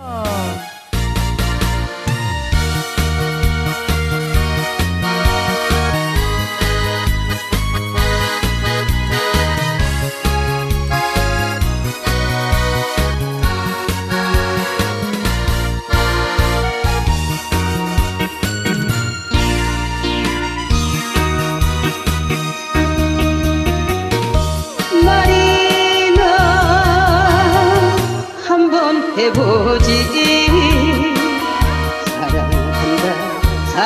Oh.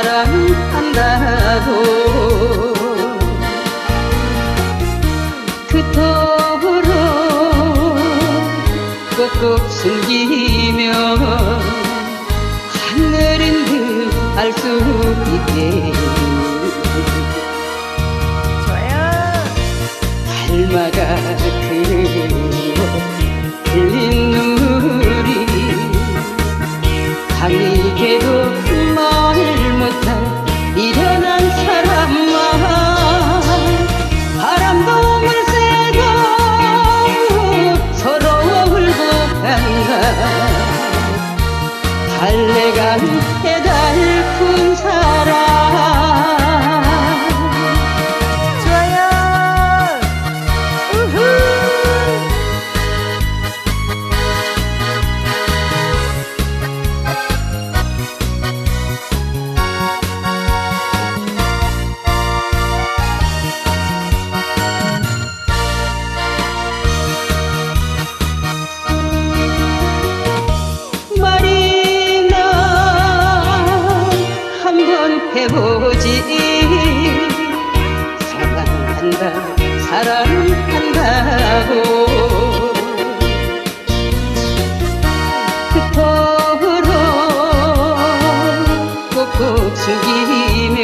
사랑한다 사랑한다고. 그토록 꼭꼭 숨기며 하늘인 듯 알 수 있게 달래간 해달픈 사람 해보지. 사랑한다 사랑한다고. 그토록 꼭꼭 숨기며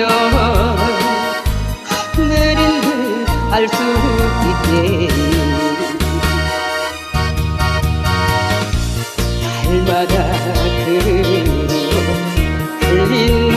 하늘인 듯알수 있게 달마다 그리워 흘린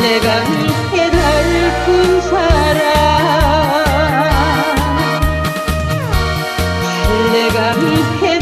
달래간 해달픈 사람. 달래간